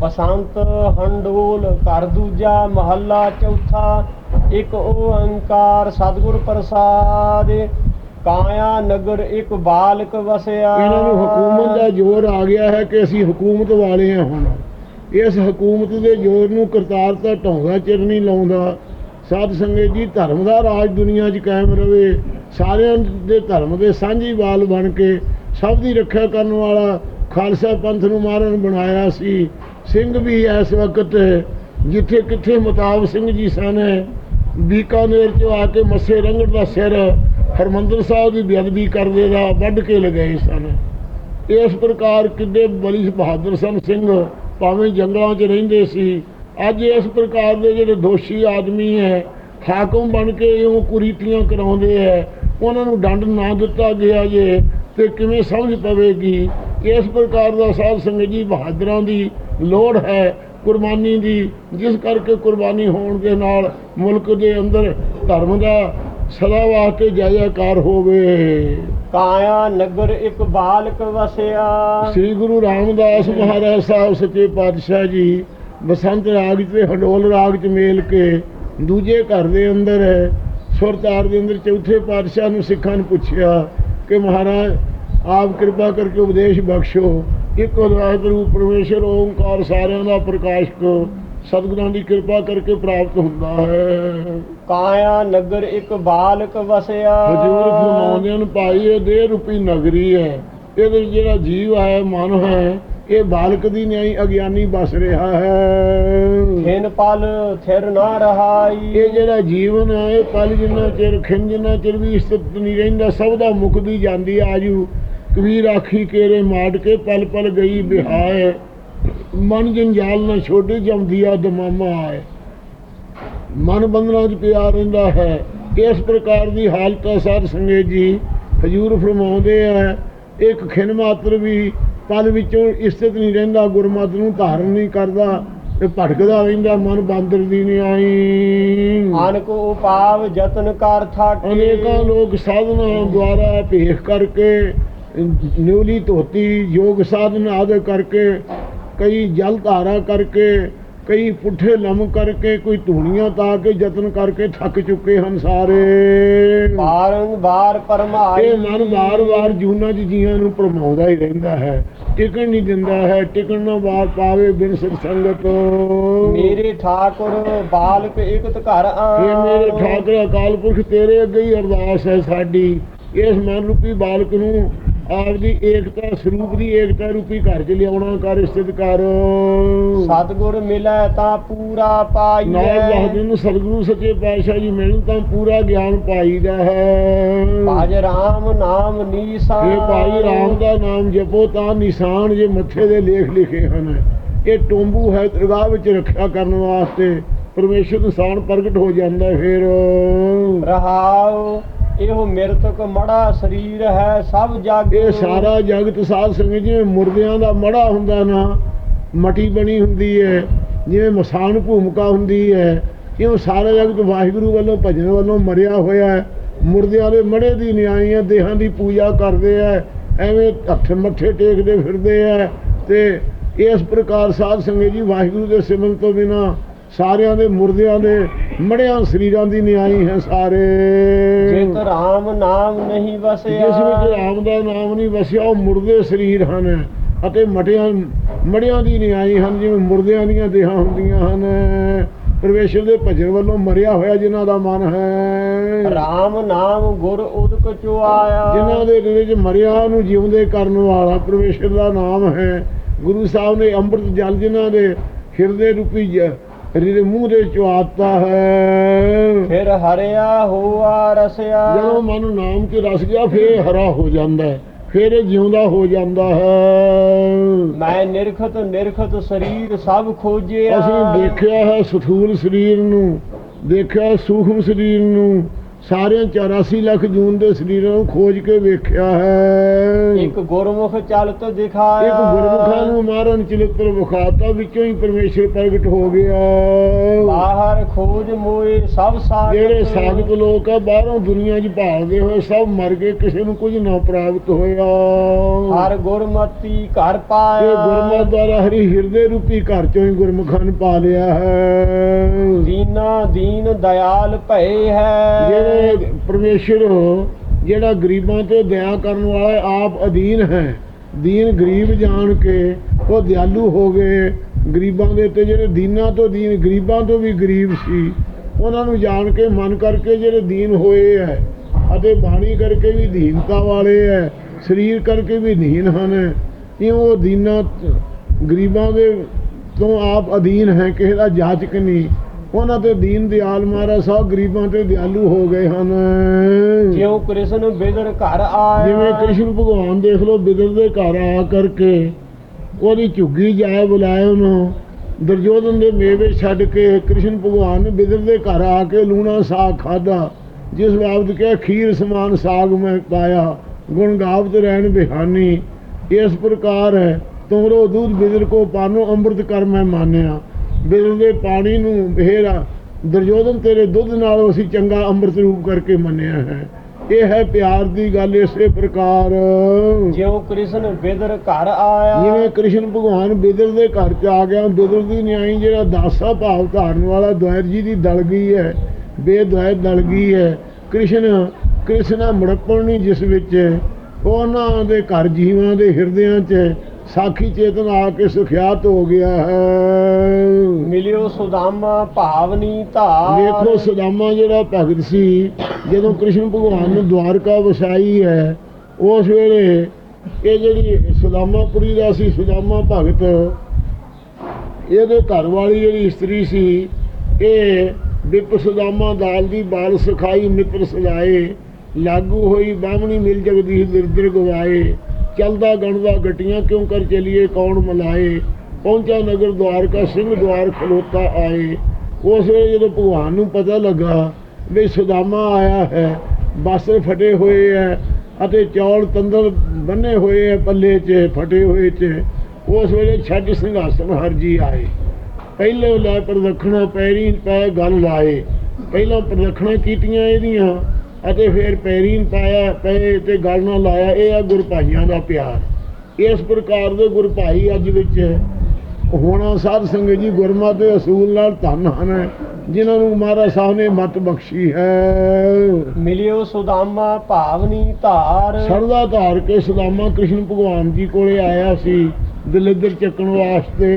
ਬਸੰਤ ਹੰਡੋਲ ਘਰ ਦੂਜਾ ਮਹੱਲਾ ਚੌਥਾ, ਇੱਕ ਓੰਕਾਰ ਸਤਿਗੁਰ ਪ੍ਰਸਾਦ, ਕਾਇਆ ਨਗਰ ਇੱਕ ਬਾਲਕ ਵਸਿਆ। ਇਹਨਾਂ ਨੂੰ ਹਕੂਮਤ ਦਾ ਜ਼ੋਰ ਆ ਗਿਆ ਹੈ ਕਿ ਅਸੀਂ ਹਕੂਮਤ ਵਾਲੇ ਹਾਂ ਹੁਣ। ਇਸ ਹਕੂਮਤ ਦੇ ਜ਼ੋਰ ਨੂੰ ਕਰਤਾਰ ਤਾਂ ਢੌਂਗਾ ਚਿਰ ਨਹੀਂ ਲਾਉਂਦਾ। ਸਾਧ ਸੰਗਤ ਜੀ, ਧਰਮ ਦਾ ਰਾਜ ਦੁਨੀਆ 'ਚ ਕਾਇਮ ਰਵੇ। ਸਾਰਿਆਂ ਦੇ ਧਰਮ ਦੇ ਸਾਂਝੀ ਬਾਲ ਬਣ ਕੇ ਸਭ ਦੀ ਰੱਖਿਆ ਕਰਨ ਵਾਲਾ ਖਾਲਸਾ ਪੰਥ ਨੂੰ ਮਾਰਨ ਬਣਾਇਆ ਸੀ। ਸਿੰਘ ਵੀ ਇਸ ਵਕਤ ਜਿੱਥੇ ਕਿੱਥੇ ਮਤਾਬ ਸਿੰਘ ਜੀ ਸਨ, ਬੀਕਾਨੇਰ 'ਚੋਂ ਆ ਕੇ ਮੱਸੇ ਰੰਗੜ ਦਾ ਸਿਰ ਹਰਮੰਦਰ ਸਾਹਿਬ ਦੀ ਬੇਅਦਬੀ ਕਰਦੇ ਦਾ ਵੱਢ ਕੇ ਲਗਾਏ ਸਨ। ਇਸ ਪ੍ਰਕਾਰ ਕਿੱਡੇ ਬਲੀ ਬਹਾਦਰ ਸਨ ਸਿੰਘ, ਭਾਵੇਂ ਜੰਗਲਾਂ 'ਚ ਰਹਿੰਦੇ ਸੀ। ਅੱਜ ਇਸ ਪ੍ਰਕਾਰ ਦੇ ਜਿਹੜੇ ਦੋਸ਼ੀ ਆਦਮੀ ਹੈ, ਹਾਕਮ ਬਣ ਕੇ ਉਹ ਕੁਰੀਤੀਆਂ ਕਰਾਉਂਦੇ ਹੈ, ਉਹਨਾਂ ਨੂੰ ਡੰਡ ਨਾ ਦਿੱਤਾ ਗਿਆ ਜੇ, ਤੇ ਕਿਵੇਂ ਸਮਝ ਪਵੇਗੀ? ਇਸ ਪ੍ਰਕਾਰ ਦਾ ਸਾਧ ਸੰਗਤ ਜੀ ਬਹਾਦਰਾਂ ਦੀ ਲੋੜ ਹੈ ਕੁਰਬਾਨੀ ਦੀ ਜਿਸ ਕਰਕੇ ਕੁਰਬਾਨੀ ਹੋਣ ਦੇ ਨਾਲ ਮੁਲਕ ਦੇ ਅੰਦਰ ਧਰਮ ਦਾ ਸਦਾ ਵਾਸਤੇ ਜੈ ਜੈਕਾਰ ਹੋਵੇ। ਕਾਇਆ ਨਗਰ ਇੱਕ ਬਾਲਕ ਵਸਿਆ। ਸ੍ਰੀ ਗੁਰੂ ਰਾਮਦਾਸ ਮਹਾਰਾਜ ਸਾਹਿਬ ਸੱਚੇ ਪਾਤਸ਼ਾਹ ਜੀ ਬਸੰਤ ਰਾਗ ਤੇ ਹਡੋਲ ਰਾਗ ਚ ਮੇਲ ਕੇ ਦੂਜੇ ਘਰ ਦੇ ਅੰਦਰ ਸੁਰਤਾਰ ਦੇ ਅੰਦਰ ਚੌਥੇ ਪਾਤਸ਼ਾਹ ਨੂੰ ਸਿੱਖਾਂ ਨੂੰ ਪੁੱਛਿਆ ਕਿ ਮਹਾਰਾਜ ਆਪ ਕਿਰਪਾ ਕਰਕੇ ਉਪਦੇਸ਼ ਬਖਸ਼ੋ। ਇੱਕ ਰੂਪ ਪਰਮੇਸ਼ਰ ਓੰਕਾਰ ਸਾਰਿਆਂ ਦਾ ਪ੍ਰਕਾਸ਼ਕ ਸਤਿਗੁਰਾਂ ਦੀ ਕਿਰਪਾ ਕਰਕੇ ਪ੍ਰਾਪਤ ਹੁੰਦਾ ਹੈ। ਕਾਇਆ ਨਗਰ ਇੱਕ ਬਾਲਕ ਵਸਿਆ। ਹਜੂਰ ਫਰਮਾਉਂਦੇ ਹਨ ਭਾਈ ਇਹ ਦੇਹ ਰੂਪੀ ਨਗਰੀ ਹੈ। ਇਹਦੇ ਜਿਹੜਾ ਜੀਵ ਹੈ ਮਨ ਹੈ ਇਹ ਬਾਲਕ ਦੀ ਨਿਆਈ ਅਗਿਆਨੀ ਬਸ ਰਿਹਾ ਹੈ। ਖਿਨ ਪਲ ਥਿਰ ਨਾ ਰਹਾਈ। ਇਹ ਜਿਹੜਾ ਜੀਵਨ ਹੈ ਇਹ ਪਲ ਜਿੰਨਾ ਚਿਰ ਖਿੰ ਜਿੰਨਾ ਚਿਰ ਵੀ ਸਥਿਤ ਨਹੀਂ ਰਹਿੰਦਾ ਸਭ ਦਾ ਮੁਕਦੀ ਜਾਂਦੀ ਆਜੂ। ਕਬੀਰ ਆਖੀ ਕੇਰੇ ਮਾੜ ਕੇ ਪਲ ਪਲ ਗਈ ਬਿਹਾਏ ਮਨ ਜੰਜਾਲ ਨਾ ਛੋਡੀ ਜਮਦੀ ਆ ਦਮਾਮਾ ਆਏ। ਮਨ ਬੰਧਨਾਂ 'ਚ ਪਿਆ ਰਹਿੰਦਾ ਹੈ। ਇਸ ਪ੍ਰਕਾਰ ਦੀ ਹਾਲਤ ਹੈ ਸਾਧ ਸੰਗਤ ਜੀ। ਹਜੂਰ ਫਰਮਾਉਂਦੇ ਆ ਇੱਕ ਖਿਨ ਮਾਤਰ ਵੀ ਪਲ ਵਿੱਚੋਂ ਸਥਿਤ ਨਹੀਂ ਰਹਿੰਦਾ ਗੁਰਮਤਿ ਨੂੰ ਧਾਰਨ ਨਹੀਂ ਕਰਦਾ ਇਹ ਭਟਕਦਾ ਰਹਿੰਦਾ ਮਨ ਬਾਂਦਰ ਦੀ ਨਹੀਂ ਆਈ ਅਨਕ ਉਪਾਵ ਜਤਨ ਕਰ ਥਾਕੀ। ਅਨੇਕਾਂ ਲੋਕ ਸਾਧਨਾ ਦੁਆਰਾ ਭੇਖ ਕਰਕੇ ਨਿਉਲੀ ਧੋਤੀ ਯੋਗ ਸਾਧਨ ਆਦਿ ਕਰਕੇ ਕਈ ਜਲ ਧਾਰਾ ਕਰਕੇ ਕਈ ਪੁੱਠੇ ਲੰਮ ਕਰਕੇ ਕੋਈ ਧੂਣੀਆਂ ਤਾ ਕੇ ਯਤਨ ਕਰਕੇ ਥੱਕ ਚੁੱਕੇ ਹਨ ਸਾਰੇ। ਬਾਰੰਬਾਰ ਪਰਮਾਈ ਇਹ ਮਨ ਵਾਰ-ਵਾਰ ਜੂਨਾਂ 'ਚ ਜੀਆਂ ਨੂੰ ਭਰਮਾਉਂਦਾ ਹੀ ਰਹਿੰਦਾ ਹੈ। ਟਿਕਣ ਨਹੀਂ ਦਿੰਦਾ ਹੈ ਟਿਕਣ ਨਾ ਵਾਰ ਪਾਵੇ ਬਿਨ ਸਿਰ ਸੰਗਤ। ਮੇਰੇ ਠਾਕੁਰ ਬਾਲਕ ਇਕਤ ਘਰ ਆ ਇਹ ਮੇਰੇ ਠਾਕਰ ਅਕਾਲ ਪੁਰਖ ਤੇਰੇ ਅੱਗੇ ਹੀ ਅਰਦਾਸ ਹੈ ਸਾਡੀ। ਇਸ ਮਨ ਰੂਪੀ ਬਾਲਕ ਨੂੰ ਆਪਦੀ ਏਕਤਾ ਸਰੂਪ ਦੀ ਏਕਤਾ ਰੂਪੀ ਘਰ 'ਚ ਲਿਆਉਣਾ ਕਰ ਸਥਿਤ ਕਰ। ਸਤਗੁਰ ਮਿਲੈ ਤਾਂ ਪੂਰਾ ਪਾਈਐ। ਦੱਸਦੇ ਨੂੰ ਸਤਿਗੁਰੂ ਸੱਚੇ ਪਾਤਸ਼ਾਹ ਜੀ ਮੈਨੂੰ ਤਾਂ ਪੂਰਾ ਗਿਆਨ ਪਾਈਦਾ ਹੈ। ਭਜ ਰਾਮ ਨਾਮ ਨੀਸਾ ਇਹ ਭਾਈ ਰਾਮ ਦਾ ਨਾਮ ਜਪੋ ਤਾਂ ਨਿਸ਼ਾਨ ਜੇ ਮੱਥੇ ਦੇ ਲੇਖ ਲਿਖੇ ਹਨ। ਇਹ ਟੋਂਬੂ ਹੈ ਦਰਗਾਹ ਵਿੱਚ ਰੱਖਿਆ ਕਰਨ ਵਾਸਤੇ। ਪਰਮੇਸ਼ਰ ਨਿਸ਼ਾਨ ਪ੍ਰਗਟ ਹੋ ਜਾਂਦਾ ਫਿਰ। ਰਹਾਉ ਇਹੋ ਮਿਰਤਕ ਮੜਾ ਸਰੀਰ ਹੈ, ਸਭ ਜਗ। ਇਹ ਸਾਰਾ ਜਗਤ ਸਾਧ ਸੰਗਤ ਜਿਵੇਂ ਮੁਰਦਿਆਂ ਦਾ ਮੜਾ ਹੁੰਦਾ ਨਾ, ਮਟੀ ਬਣੀ ਹੁੰਦੀ ਹੈ, ਜਿਵੇਂ ਮਸਾਨ ਭੂਮਿਕਾ ਹੁੰਦੀ ਹੈ ਇਉਂ ਸਾਰਾ ਜਗਤ ਵਾਹਿਗੁਰੂ ਵੱਲੋਂ ਭਜਨ ਵੱਲੋਂ ਮਰਿਆ ਹੋਇਆ ਹੈ, ਮੁਰਦਿਆਂ ਦੇ ਮੜੇ ਦੀ ਨਿਆਈ ਹੈ ਦੇਹਾਂ ਦੀ ਪੂਜਾ ਕਰਦੇ ਆ ਐਵੇਂ ਹੱਥ ਮੱਥੇ ਟੇਕਦੇ ਫਿਰਦੇ ਆ ਤੇ ਇਸ ਪ੍ਰਕਾਰ ਸਾਧ ਸੰਗਤ ਜੀ ਵਾਹਿਗੁਰੂ ਦੇ ਸਿਮਰਨ ਤੋਂ ਬਿਨਾ ਸਾਰਿਆਂ ਦੇ ਮੁਰਦਿਆਂ ਦੇ ਮੜਿਆਂ ਸਰੀਰਾਂ ਦੀ ਨਿਆਈ ਹੈ ਸਾਰੇ। ਜਿਤ ਰਾਮ ਨਾਮ ਨਹੀਂ ਵਸਿਆ। ਜਿਸ ਵਿੱਚ ਰਾਮ ਦਾ ਨਾਮ ਨਹੀਂ ਵਸਿਆ ਉਹ ਮੁਰਦੇ ਸਰੀਰ ਹਨ ਅਤੇ ਮਟਿਆਂ ਮੜਿਆਂ ਦੀ ਨਿਆਈ ਹਨ ਜਿਵੇਂ ਮੁਰਦਿਆਂ ਦੀਆਂ ਦੇਹਾਂ ਹੁੰਦੀਆਂ ਹਨ। ਪਰਮੇਸ਼ਰ ਦੇ ਭਜਨ ਵੱਲੋਂ ਮਰਿਆ ਹੋਇਆ ਜਿਨ੍ਹਾਂ ਦਾ ਮਨ ਹੈ। ਰਾਮ ਨਾਮ ਗੁਰ ਉਦਕ ਚੁਆਇਆ ਜਿਨ੍ਹਾਂ ਦੇ ਦਿਲ ਵਿੱਚ ਮਰਿਆ ਨੂੰ ਜਿਉਂਦੇ ਕਰਨ ਵਾਲਾ ਪਰਮੇਸ਼ਰ ਦਾ ਨਾਮ ਹੈ। ਗੁਰੂ ਸਾਹਿਬ ਨੇ ਅੰਮ੍ਰਿਤ ਜਲ ਜਿਨ੍ਹਾਂ ਦੇ ਹਿਰਦੇ ਰੂਪੀ ਹਿਰਦੇ ਮੂੰਹ ਦੇ ਚੁਆਤਾ ਹੈ। ਫਿਰ ਹਰਿਆ ਹੋਆ ਰਸਿਆ। ਜਦੋਂ ਮਨ ਨਾਮ ਚ ਰਸ ਗਿਆ ਫੇਰ ਹਰਾ ਹੋ ਜਾਂਦਾ ਹੈ। ਫੇਰ ਇਹ ਜਿਉਂਦਾ ਹੋ ਜਾਂਦਾ ਹੈ। ਮੈਂ ਨਿਰਖਤ ਨਿਰਖਤ ਸਰੀਰ ਸਭ ਖੋਜਿਆ। ਅਸੀਂ ਦੇਖਿਆ ਹੈ ਸਥੂਲ ਸਰੀਰ ਨੂੰ ਦੇਖਿਆ ਸੂਖਮ ਸਰੀਰ ਨੂੰ। ਸਾਰਿਆਂ 84 ਲੱਖ ਜੂਨ ਦੇ ਸਰੀਰਾਂ ਨੂੰ ਖੋਜ ਕੇ ਵੇਖਿਆ ਹੈ। ਇੱਕ ਗੁਰਮੁਖ ਚਲਤ ਦਿਖਾਇਆ। ਇੱਕ ਗੁਰਮੁਖਾਂ ਨੂੰ ਮਾਰਨ ਚਲਿੱਤਰ ਵਿਖਾਤਾ ਵਿੱਚੋਂ ਹੀ ਪਰਮੇਸ਼ਰ ਪ੍ਰਗਟ ਹੋ ਗਿਆ। ਬਾਹਰ ਖੋਜ ਮੋਏ ਸਭ ਸਾਗਤ ਜਿਹੜੇ ਸਾਧਕ ਲੋਕ ਆ ਬਾਹਰੋਂ ਦੁਨੀਆ 'ਚ ਭਾਲਦੇ ਹੋਏ ਸਭ ਮਰ ਗਏ ਕਿਸੇ ਨੂੰ ਕੁਝ ਨਾ ਪ੍ਰਾਪਤ ਹੋਇਆ। ਹਰ ਗੁਰਮਤੀ ਘਰ ਇਹ ਪਾਇਆ ਗੁਰਮਤਿ ਦੁਆਰਾ ਹਰੀ ਹਿਰਦੇ ਰੂਪੀ ਘਰ ਚੋਂ ਹੀ ਗੁਰਮੁਖਾਂ ਨੇ ਪਾ ਲਿਆ ਹੈ। ਦੀਨਾ ਦੀਨ ਦਇਆਲ ਭਏ ਹੈ। ਜਿਹੜੇ ਪਰਮੇਸ਼ਰ, ਜਿਹੜਾ ਗਰੀਬਾਂ ਤੇ ਦਇਆ ਕਰਨ ਵਾਲਾ ਆਪ ਅਧੀਨ ਹੈ। ਦੀਨ ਗਰੀਬ ਜਾਣ ਕੇ ਉਹ ਦਿਆਲੂ ਹੋ ਗਏ। ਗਰੀਬਾਂ ਦੇ ਉੱਤੇ ਜਿਹੜੇ ਦੀਨਾਂ ਤੋਂ ਦੀਨ, ਗਰੀਬਾਂ ਤੋਂ ਵੀ ਗਰੀਬ ਸੀ, ਉਹਨਾਂ ਨੂੰ ਜਾਣ ਕੇ ਮਨ ਕਰਕੇ ਜਿਹੜੇ ਦੀਨ ਹੋਏ ਹੈ ਅਤੇ ਬਾਣੀ ਕਰਕੇ ਵੀ ਦੀਨਤਾ ਵਾਲੇ ਹੈ, ਸਰੀਰ ਕਰਕੇ ਵੀ ਦੀਨ ਹਨ। ਇਉਂ ਉਹ ਦੀਨਾਂ, ਗਰੀਬਾਂ ਦੇ ਤੋਂ ਆਪ ਅਧੀਨ ਹੈ, ਕਿਸੇ ਦਾ ਜਾਚਕ ਨਹੀਂ। ਉਹਨਾਂ ਤੇ ਦੀਨ ਦਿਆਲ ਮਹਾਰਾਜ ਸਭ ਗਰੀਬਾਂ ਤੇ ਦਿਆਲੂ ਹੋ ਗਏ ਹਨ। ਜਿਉ ਕ੍ਰਿਸ਼ਨ ਬਿਦਰ ਘਰ ਆਇਆ। ਜਿਵੇਂ ਕ੍ਰਿਸ਼ਨ ਭਗਵਾਨ ਦੇਖ ਲਓ ਬਿਦਰ ਦੇ ਘਰ ਆ ਕਰਕੇ ਉਹਦੀ ਝੁੱਗੀ ਜਾਏ ਬੁਲਾਏ ਉਹਨੂੰ। ਦੁਰਯੋਧਨ ਦੇ ਮੇਵੇ ਛੱਡ ਕੇ ਕ੍ਰਿਸ਼ਨ ਭਗਵਾਨ ਨੇ ਬਿਦਰ ਦੇ ਘਰ ਆ ਕੇ ਲੂਣਾ ਸਾਗ ਖਾਦਾ ਜਿਸ ਬਾਬਤ ਕਿ ਖੀਰ ਸਮਾਨ ਸਾਗ ਮੈਂ ਪਾਇਆ ਗੁਣ ਗਾਵਤ ਰਹਿਣ ਬਿਹਾਨੀ। ਇਸ ਪ੍ਰਕਾਰ ਹੈ ਤੁਮਰੋ ਦੂਧ ਬਿਦਰ ਕੋ ਪਾਨੋ ਅੰਮ੍ਰਿਤ ਕਰ ਮੈਂ ਮਾਨਿਆ। ਬਿਦਰ ਦੇ ਪਾਣੀ ਨੂੰ ਬਹਿਰਾ ਦੁਰਯੋਧਨ ਤੇਰੇ ਦੁੱਧ ਨਾਲ ਅਸੀਂ ਚੰਗਾ ਅੰਮ੍ਰਿਤ ਰੂਪ ਕਰਕੇ ਮੰਨਿਆ ਹੈ। ਇਹ ਹੈ ਪਿਆਰ ਦੀ ਗੱਲ ਇਸੇ ਪ੍ਰਕਾਰ। ਜਿਉ ਕ੍ਰਿਸ਼ਨ ਬਿਦਰ ਘਰ ਆਇਆ। ਜਿਵੇਂ ਕ੍ਰਿਸ਼ਨ ਭਗਵਾਨ ਬਿਦਰ ਦੇ ਘਰ ਚ ਆ ਗਿਆ ਬਿਦਰ ਦੀ ਨਿਆਈ ਜਿਹੜਾ ਦਾਸਾ ਭਾਵ ਧਾਰਨ ਵਾਲਾ ਦੁਆਰ ਜੀ ਦੀ ਦਲ ਗਈ ਹੈ ਬੇਦੁਆਇ ਦਲ ਗਈ ਹੈ। ਕ੍ਰਿਸ਼ਨ ਕ੍ਰਿਸ਼ਨਾ ਮੜਪਣ ਨਹੀਂ ਜਿਸ ਵਿੱਚ ਉਹਨਾਂ ਦੇ ਘਰ ਜੀਵਾਂ ਦੇ ਹਿਰਦਿਆਂ 'ਚ ਸਾਖੀ ਚੇਤਨ ਆ ਕੇ ਸੁਖਿਆਤ ਹੋ ਗਿਆ ਹੈ। ਮਿਲਿਓ ਸੁਦਾਮਾ ਭਾਵਨੀ ਧਾਰ। ਵੇਖੋ ਸੁਦਾਮਾ ਜਿਹੜਾ ਭਗਤ ਸੀ, ਜਦੋਂ ਕ੍ਰਿਸ਼ਨ ਭਗਵਾਨ ਨੂੰ ਦਵਾਰਕਾ ਵਸਾਈ ਹੈ, ਉਸ ਵੇਲੇ ਇਹ ਜਿਹੜੀ ਸੁਦਾਮਾਪੁਰੀ ਦਾ ਸੀ, ਸੁਦਾਮਾ ਭਗਤ, ਇਹਦੇ ਘਰ ਵਾਲੀ ਜਿਹੜੀ ਇਸਤਰੀ ਸੀ, ਇਹ ਵਿਪ ਸੁਦਾਮਾ ਦਾਲ ਦੀ ਬਾਲ ਸਖਾਈ, ਮਿੱਤਰ ਸਜਾਏ, ਲਾਗੂ ਹੋਈ ਬਾਹਮਣੀ ਮਿਲ ਜਗਦੀਸ਼ ਦਿਰਦਰ ਗਵਾਏ ਚਲਦਾ ਗਣਦਾ ਗਟੀਆਂ ਕਿਉਂ ਕਰ ਚਲੀਏ, ਕੌਣ ਮਲਾਏ? ਪਹੁੰਚਾ ਨਗਰ ਦਵਾਰਕਾ ਸਿੰਘ ਦਵਾਰ ਖਲੋਤਾ ਆਏ। ਉਸ ਵੇਲੇ ਜਦੋਂ ਭਗਵਾਨ ਨੂੰ ਪਤਾ ਲੱਗਾ ਵੀ ਸੁਦਾਮਾ ਆਇਆ ਹੈ ਬਸਤਰ ਫਟੇ ਹੋਏ ਹੈ ਅਤੇ ਚੌਲ ਤੰਦਰ ਬੰਨੇ ਹੋਏ ਹੈ ਪੱਲੇ 'ਚ, ਫਟੇ ਹੋਏ 'ਚ, ਉਸ ਵੇਲੇ ਛੱਡ ਸਿੰਘਾਸਨ ਹਰਜੀ ਆਏ। ਪਹਿਲੇ ਲੈ ਪ੍ਰਦਖਣਾ ਪੈਰੀ ਪੈ ਗੱਲ ਲਾਏ। ਪਹਿਲਾਂ ਪ੍ਰਦਖਣਾ ਕੀਤੀਆਂ ਇਹਦੀਆਂ ਅਤੇ ਫਿਰ ਪੈਰੀਂ ਪਾਇਆ ਪਏ ਤੇ ਗੱਲ ਨਾਲ ਲਾਇਆ, ਇਹ ਆ ਗੁਰਭਾਈਆਂ ਦਾ ਪਿਆਰ। ਇਸ ਪ੍ਰਕਾਰ ਦੇ ਗੁਰਭਾਈ ਅੱਜ ਵਿੱਚ ਹੋਣਾ ਸਾਧ ਸੰਗਤ ਜੀ ਗੁਰਮਤਿ ਦੇ ਅਸੂਲ ਨਾਲ ਧਨ ਹਨ। ਜਿਨ੍ਹਾਂ ਨੂੰ ਮਹਾਰਾਜ ਸਾਹਿਬ ਨੇ ਮਤ ਬਖਸ਼ੀ ਹੈ। ਮਿਲਿਓ ਸੁਦਾਮਾ ਭਾਵਨੀ ਧਾਰ। ਸਰਦਾ ਧਾਰ ਕੇ ਸੁਦਾਮਾ ਕ੍ਰਿਸ਼ਨ ਭਗਵਾਨ ਜੀ ਕੋਲੇ ਆਇਆ ਸੀ ਦਲਿੱਦਰ ਚੱਕਣ ਵਾਸਤੇ।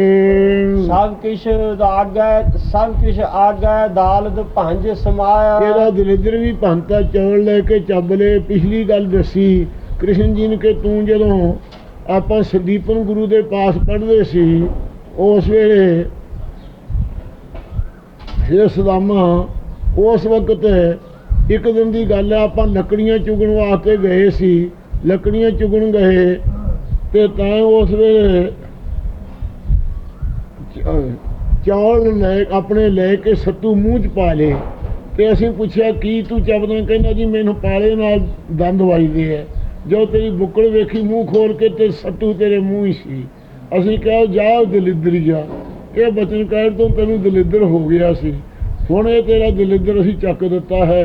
ਸਭ ਕਿਛ ਆਗੈ ਸਭ ਕਿਛ ਆਗੈ ਦਾਲਦ ਭੰਜ ਸਮਾਇਆ। ਇਹਦਾ ਦਲਿੱਦਰ ਵੀ ਭੰਤਾ ਚੌਲ ਲੈ ਕੇ ਚੱਬ ਲਏ। ਪਿਛਲੀ ਗੱਲ ਦੱਸੀ ਕ੍ਰਿਸ਼ਨ ਜੀ ਨੇ ਕਿ ਤੂੰ ਜਦੋਂ ਆਪਾਂ ਸੰਦੀਪਨ ਗੁਰੂ ਦੇ ਪਾਸ ਪੜ੍ਹਦੇ ਸੀ ਉਸ ਵੇਲੇ ਇਹ ਸਦਾਮਾ ਉਸ ਵਕਤ ਇੱਕ ਦਿਨ ਦੀ ਗੱਲ ਹੈ ਆਪਾਂ ਲੱਕੜੀਆਂ ਚੁਗਣ ਵਾਸਤੇ ਗਏ ਸੀ। ਲੱਕੜੀਆਂ ਚੁਗਣ ਗਏ ਤੇ ਤਾਂ ਉਸ ਵੇਲੇ ਚੌਲ ਲੈ, ਆਪਣੇ ਲੈ ਕੇ ਸੱਤੂ ਮੂੰਹ ਚ ਪਾ ਲਏ ਤੇ ਅਸੀਂ ਪੁੱਛਿਆ, ਕੀ ਤੂੰ ਚੱਬਦਾ ਕਹਿੰਦਾ, ਜੀ, ਮੈਨੂੰ ਪਾਲੇ ਨਾਲ ਦੰਦ ਵੱਜਦੇ ਐ ਜੋ ਤੇਰੀ ਬੁੱਕਲ ਵੇਖੀ, ਮੂੰਹ ਖੋਲ ਕੇ ਤੇ ਸੱਤੂ ਤੇਰੇ ਮੂੰਹ ਹੀ ਸੀ। ਅਸੀਂ ਕਿਹਾ ਜਾ ਦਲਿੱਦਰ ਇਹ ਬਚਨ ਕਹਿਣ ਤੋਂ ਤੈਨੂੰ ਦਲਿੱਦਰ ਹੋ ਗਿਆ ਸੀ। ਹੁਣ ਇਹ ਤੇਰਾ ਦਲਿੱਦਰ ਅਸੀਂ ਚੱਕ ਦਿੱਤਾ ਹੈ।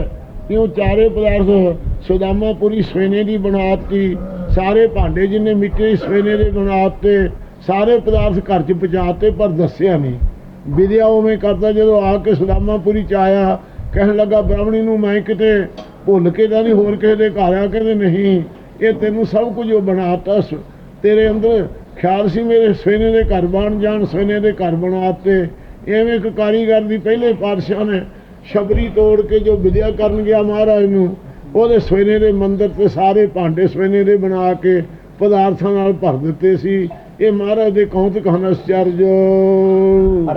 ਕਿਉਂ ਚਾਰੇ ਪਦਾਰਥ ਸੁਦਾਮਾਪੁਰੀ ਸਵੇਨੇ ਦੀ ਬਣਾਤੀ ਸਾਰੇ ਭਾਂਡੇ ਜਿੰਨੇ ਮਿੱਟੀ ਸਵੇਨੇ ਦੇ ਬਣਾਤੇ ਸਾਰੇ ਪਦਾਰਥ ਘਰ ਚ ਪਹੁੰਚਾਤੇ ਪਰ ਦੱਸਿਆ ਨਹੀਂ। ਵਿਦਿਆ ਉਵੇਂ ਕਰਦਾ ਜਦੋਂ ਆ ਕੇ ਸੁਦਾਮਾਪੁਰੀ ਚ ਆਇਆ, ਕਹਿਣ ਲੱਗਾ, ਬ੍ਰਾਹਮਣੀ ਨੂੰ ਮੈਂ ਕਿਤੇ ਭੁੱਲ ਕੇ ਤਾਂ ਨਹੀਂ, ਹੋਰ ਕਿਸੇ ਦੇ ਘਰ ਆ, ਕਹਿੰਦੇ ਨਹੀਂ। ਇਹ ਤੈਨੂੰ ਸਭ ਕੁਝ ਉਹ ਬਣਾਤਾ ਤੇਰੇ ਅੰਦਰ ਖਿਆਲ ਸੀ ਮੇਰੇ ਸਵੇਨੇ ਦੇ ਘਰ ਬਣ ਜਾਣ ਸਵੇਨੇ ਦੇ ਘਰ ਬਣਾਤੇ ਐਵੇਂ ਇੱਕ ਕਾਰੀਗਰ ਦੀ ਪਹਿਲੇ ਪਾਤਸ਼ਾਹ ਨੇ ਸ਼ਬਰੀ ਤੋੜ ਕੇ ਜੋ ਵਿਦਿਆ ਕਰਨ ਗਿਆ ਮਹਾਰਾਜ ਨੂੰ ਉਹਦੇ ਸਵੇਨੇ ਦੇ ਮੰਦਰ ਤੇ ਸਾਰੇ ਭਾਂਡੇ ਸਵੇਨੇ ਦੇ ਬਣਾ ਕੇ ਪਦਾਰਥਾਂ ਨਾਲ ਭਰ ਦਿੱਤੇ ਸੀ। ਇਹ ਮਹਾਰਾਜ ਦੇ ਕੌਂਤ ਕਹਨ ਅਚਰਜ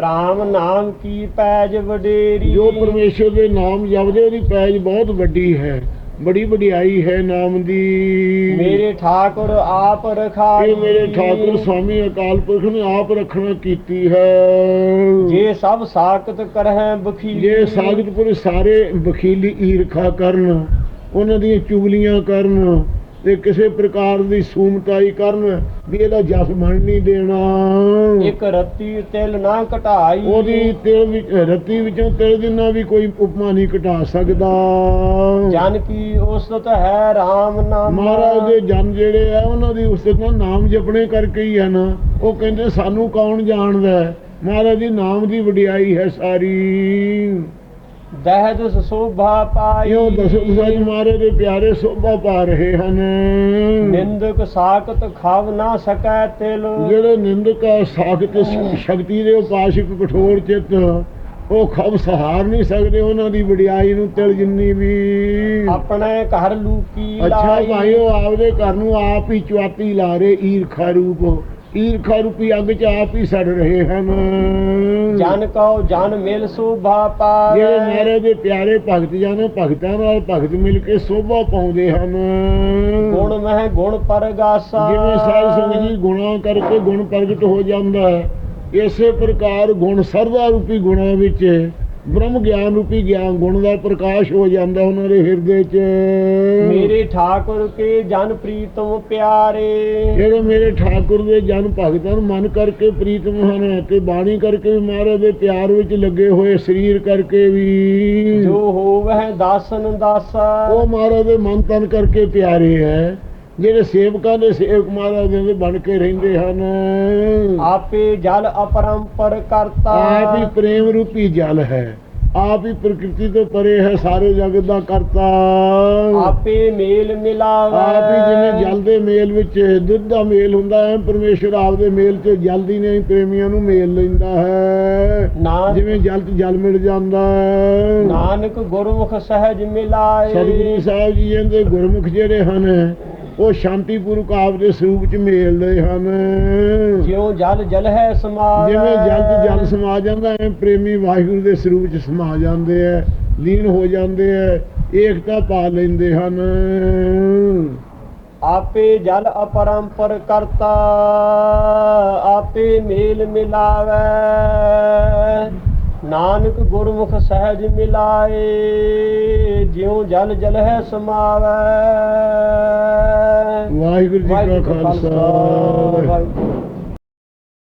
ਰਾਮ ਨਾਮ ਕੀ ਪੈਜ ਵਡੇਰੀ? ਜੋ ਪਰਮੇਸ਼ਰ ਦੇ ਨਾਮ ਜਪਦੇ ਉਹਦੀ ਪੈਜ ਬਹੁਤ ਵੱਡੀ ਹੈ। ਬੜੀ ਵਡਿਆਈ ਹੈ ਨਾਮ ਦੀ। ਮੇਰੇ ਠਾਕੁਰ ਆਪ ਰਖਾਈ। ਇਹ ਮੇਰੇ ਠਾਕੁਰ ਸਵਾਮੀ ਅਕਾਲ ਪੁਰਖ ਨੇ ਆਪ ਰੱਖਣਾ ਕੀਤੀ ਹੈ। ਜੇ ਸਭ ਸਾਖਤ ਕਰਹਿ ਬਖੀ ਜੇ ਸਾਗਤਪੁਰ ਸਾਰੇ ਬਖੀਲੀ ਈਰਖਾ ਕਰਨ ਉਹਨਾਂ ਦੀਆਂ ਚੁਗਲੀਆਂ ਕਰਨ ਤੇ ਕਿਸੇ ਪ੍ਰਕਾਰ ਦੀ ਸੂਮਤਾਈ ਕਰਨ ਵੀ ਇਹਦਾ ਜਸ ਬਣ ਨਹੀਂ ਦੇਣਾ। ਇੱਕ ਰੱਤੀ ਤਿਲ ਨਾ ਘਟਾਈ। ਉਹਦੀ ਤਿਲ ਵਿੱਚ ਰਤੀ ਵਿੱਚੋਂ ਤਿਲ ਜਿੰਨਾ ਵੀ ਕੋਈ ਉਪਮਾ ਨਹੀਂ ਘਟਾ ਸਕਦਾ। ਜਨ ਕੀ ਉਸਤ ਹੈ RAM ਨਾਮ। ਮਹਾਰਾਜ ਦੇ ਜਨ ਜਿਹੜੇ ਆ ਉਹਨਾਂ ਦੀ ਉਸਤਤ ਨਾਮ ਜਪਣੇ ਕਰਕੇ ਹੀ ਹੈ ਨਾ। ਉਹ ਕਹਿੰਦੇ ਸਾਨੂੰ ਕੌਣ ਜਾਣਦਾ? ਮਹਾਰਾਜ ਦੀ ਨਾਮ ਦੀ ਵਡਿਆਈ ਹੈ ਸਾਰੀ। ਦਹਿਦ ਸੋਭਾ ਪਾਈ। ਇਹੋ ਦਸੋ ਦਸਾਈ ਮਹਾਰਾਜ ਦੇ ਪਿਆਰੇ ਸੋਭਾ ਪਾ ਰਹੇ ਹਨ। ਨਿੰਦਕ ਸਾਖਤ ਖਾਵ ਨਾ ਸਕੈ ਤਿਲ। ਜਿਹੜੇ ਨਿੰਦਕ ਸਾਖਤ ਸ਼ਕਤੀ ਦੇ ਉਪਾਸ਼ਕ ਕਠੋਰ ਚਿੱਤ ਉਹ ਖਬ ਸਹਾਰ ਨਹੀਂ ਸਕਦੇ ਉਹਨਾਂ ਦੀ ਵਡਿਆਈ ਨੂੰ ਤਿਲ ਜਿੰਨੀ ਵੀ। ਆਪਣੇ ਘਰ ਲੂਕੀ ਅੱਛਾ ਲਾਈ। ਭਾਈ ਉਹ ਆਪਦੇ ਘਰ ਨੂੰ ਆਪ ਹੀ ਚੁਆਤੀ ਲਾ ਰਹੇ ਈਰਖਾ ਰੂਪ। ਈਰਖਾ ਰੂਪੀ ਅੱਗ 'ਚ ਆਪ ਹੀ ਸੜ ਰਹੇ ਹਨ। ਜਨ ਕਉ ਜਨ ਮਿਲ ਸੋਭਾ ਜਿਹੜੇ ਪਾਈ ਮਹਾਰਾਜ ਦੇ ਪਿਆਰੇ ਭਗਤ ਜਨ ਭਗਤਾਂ ਨਾਲ ਭਗਤ ਮਿਲ ਕੇ ਸੋਭਾ ਪਾਉਂਦੇ ਹਨ। ਗੁਣ ਮਹਿ ਗੁਣ ਪਰਗਾਸਾ। ਜਿਵੇਂ ਸਾਧ ਸੰਗਤ ਜੀ ਗੁਣਾ ਕਰਕੇ ਗੁਣ ਪ੍ਰਗਟ ਹੋ ਜਾਂਦਾ ਹੈ ਇਸੇ ਪ੍ਰਕਾਰ ਗੁਣ ਸਰਦਾ ਰੂਪੀ ਗੁਣਾਂ ਵਿੱਚ ਬ੍ਰਹਮ ਗਿਆਨ ਰੂਪੀ ਗਿਆਨ ਗੁਣ ਦਾ ਪ੍ਰਕਾਸ਼ ਹੋ ਜਾਂਦਾ ਉਹਨਾਂ ਦੇ ਹਿਰਦੇ 'ਚ। ਮੇਰੇ ਠਾਕੁਰ ਕੇ ਜਨ ਪ੍ਰੀਤਮ ਪਿਆਰੇ। ਜਿਹੜੇ ਮੇਰੇ ਠਾਕੁਰ ਦੇ ਜਨ ਭਗਤਾਂ ਨੂੰ ਮਨ ਕਰਕੇ ਪ੍ਰੀਤਮ ਹਨ ਤੇ ਬਾਣੀ ਕਰਕੇ ਵੀ ਮਹਾਰਾਜ ਦੇ ਪਿਆਰ ਵਿੱਚ ਲੱਗੇ ਹੋਏ ਸਰੀਰ ਕਰਕੇ ਵੀ। ਜੋ ਹੋਵਹਿ ਦਾਸਨ ਦਾਸਾ ਉਹ ਮਹਾਰਾਜ ਦੇ ਮਨ ਤਨ ਕਰਕੇ ਪਿਆਰੇ ਹੈ। ਜਿਹੜੇ ਸੇਵਕਾਂ ਦੇ ਸੇਵਕ ਮਹਾਰਾਜ ਦੇ ਬਣ ਕੇ ਰਹਿੰਦੇ ਹਨ। ਆਪੇ ਜਲ ਅਪਰੰਪਰ ਕਰਤਾ। ਆਪ ਹੀ ਪ੍ਰੇਮ ਰੂਪੀ ਜਲ ਹੈ। ਆਪ ਹੀ ਪ੍ਰਕਿਰਤੀ ਤੋਂ ਪਰੇ ਹੈ ਸਾਰੇ ਜਗਤ ਦਾ ਕਰਤਾ। ਆਪੇ ਮੇਲ ਮਿਲਾਵੇ। ਆਪ ਹੀ ਜਿਵੇਂ ਜਲ ਦੇ ਮੇਲ ਵਿੱਚ ਦੁੱਧ ਦਾ ਮੇਲ ਹੁੰਦਾ ਹੈ ਪਰਮੇਸ਼ਰ ਆਪ ਦੇ ਮੇਲ 'ਚ ਜਲਦੀ ਨੇ ਪ੍ਰੇਮੀਆਂ ਨੂੰ ਮੇਲ ਲੈਂਦਾ ਹੈ। ਜਿਵੇਂ ਜਲ 'ਚ ਜਲ ਮਿਲ ਜਾਂਦਾ ਹੈ। ਨਾਨਕ ਗੁਰਮੁਖ ਸਹਿਜ ਮਿਲਾਏ। ਸਤਿਗੁਰੂ ਸਾਹਿਬ ਜੀ ਦੇ ਗੁਰਮੁਖ ਜਿਹੜੇ ਹਨ ਉਹ ਸ਼ਾਂਤੀਪੂਰਵਕ ਆਪ ਦੇ ਸਰੂਪ 'ਚ ਮੇਲਦੇ ਹਨ। ਜਿਉ ਜਲ ਜਲ ਹੈ ਸਮਾਵੇ ਜਿਵੇਂ ਜਲ 'ਚ ਜਲ ਸਮਾ ਜਾਂਦਾ ਹੈ ਪ੍ਰੇਮੀ ਵਾਹਿਗੁਰੂ ਦੇ ਸਰੂਪ 'ਚ ਸਮਾ ਜਾਂਦੇ ਹੈ ਲੀਨ ਹੋ ਜਾਂਦੇ ਹੈ ਏਕਤਾ ਪਾ ਲੈਂਦੇ ਹਨ। ਆਪੇ ਜਲ ਅਪਰੰਪਰ ਕਰਤਾ ਆਪੇ ਮੇਲ ਮਿਲਾਵੇ। ਨਾਨਕ ਗੁਰਮੁਖ ਸਹਿਜ ਮਿਲਾਏ ਜਿਉ ਜਲ ਜਲ ਹੈ ਸਮਾਵੇ। ਵਾਹਿਗੁਰੂ ਜੀ ਕਾ ਖਾਲਸਾ। ਵਾਹਿਗੁਰੂ